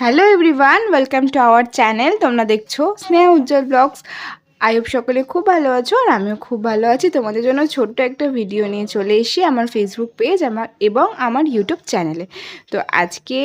Hello everyone welcome to our channel তোমরা দেখছ স্নেহ উজ্জ্বল ব্লগস আয়ুব সকলে খুব ভালো আছো আর আমিও খুব ভালো আছি। তোমাদের জন্য ছোট্ট একটা ভিডিও নিয়ে চলে এসি আমার ফেসবুক পেজ আমার এবং আমার ইউটিউব চ্যানেলে তো আজকে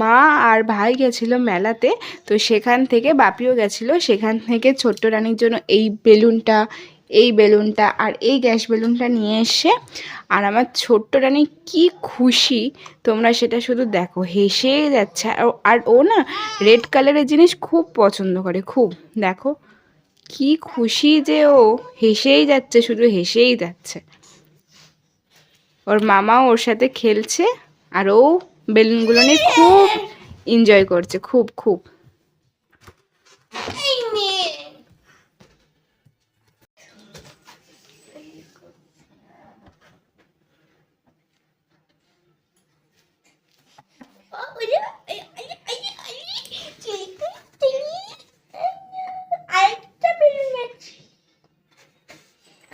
মা আর ভাই গেছিল মেলাতে। তো সেখান থেকে বাপিও গেছিল। সেখান থেকে ছোট্ট রানীর জন্য এই বেলুনটা এই বেলুনটা আর এই গ্যাস বেলুনটা নিয়ে এসে আর আমার ছোট্ট রানী কি খুশি, তোমরা সেটা শুধু দেখো, হেসে যাচ্ছে। আর ও- আর ও না রেড কালারের জিনিস খুব পছন্দ করে, খুব। দেখো, কি খুশি যে ও হেসেই যাচ্ছে, শুধু হেসেই যাচ্ছে। ওর মামা ওর সাথে খেলছে আর ও বেলুনগুলো নিয়ে খুব এনজয় করছে, খুব খুব।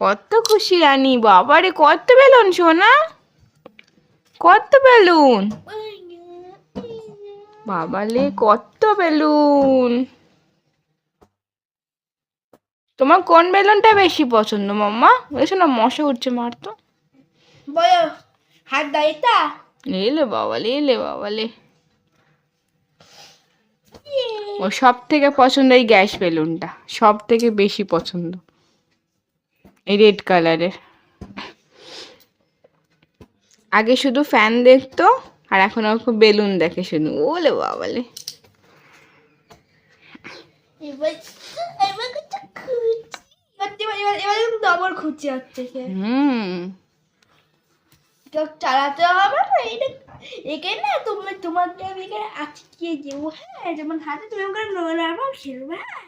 কত খুশি রানী বাবারে কত বেলুন সোনা? কত বেলুন? বাবালে কত বেলুন? তোমার কোন বেলুনটা বেশি পছন্দ মাম্মা? বলেছ না মশা উঠছে মার তো। বলো হাত দাঁড়িয়েটা এলে বাবালে এলে বাবালে। ও সব থেকে পছন্দ এই গ্যাস বেলুনটা সব থেকে বেশি পছন্দ। রেড কালারের আগে শুধু ফ্যান দেখতো আর এখন ও খুব বেলুন দেখে শুধু। ওলে বাবালে। হুম। চালাতে হবে না এটা একে না তুমি তোমাকে আমি এখানে আটকিয়ে দেবো। হ্যাঁ যেমন হাতে তুমি ওখানে খেলবে হ্যাঁ।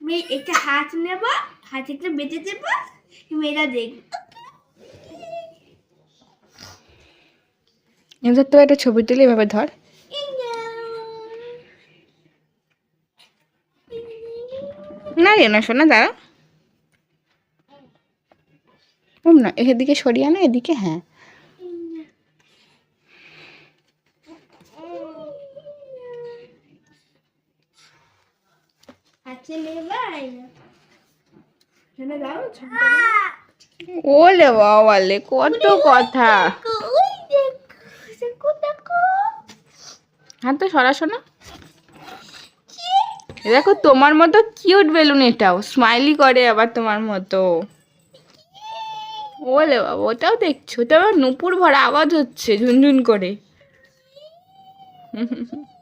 আমি একটা হাত নেব, হাতে একটা বেঁধে দেবো এটা দেখবে। এবার তো একটা ছবি তুলে, এভাবে ধর। না রে, না, শোনা দাঁড়া। না, এদিকে সরিয়ে না এদিকে হ্যাঁ হাতে নেবে এখানে দাও ওলে বাবালে কত কথা। হাত তো সরাসো না দেখো, তোমার মতো কিউট বেলুন এটাও। স্মাইলি করে আবার তোমার মতো। ওলে বাবা, ওটাও দেখছ? ওটা আবার নুপুর ভরা আওয়াজ হচ্ছে, ঝুনঝুন করে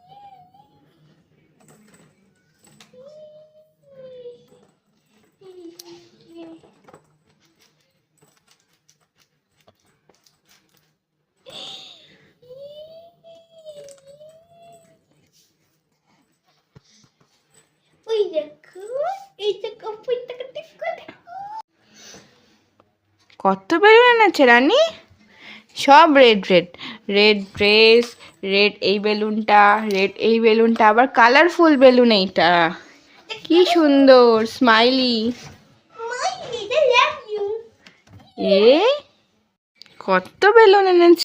ওই দেখো এই দেখো ওই দেখো দেখো দেখো কত বেলুন এনেছে রানী? সব red red red dress red এই বেলুনটা রেড এই বেলুনটা আবার কালারফুল বেলুন এইটা। কি সুন্দর স্মাইলি এ কত বেলুন এনেছে?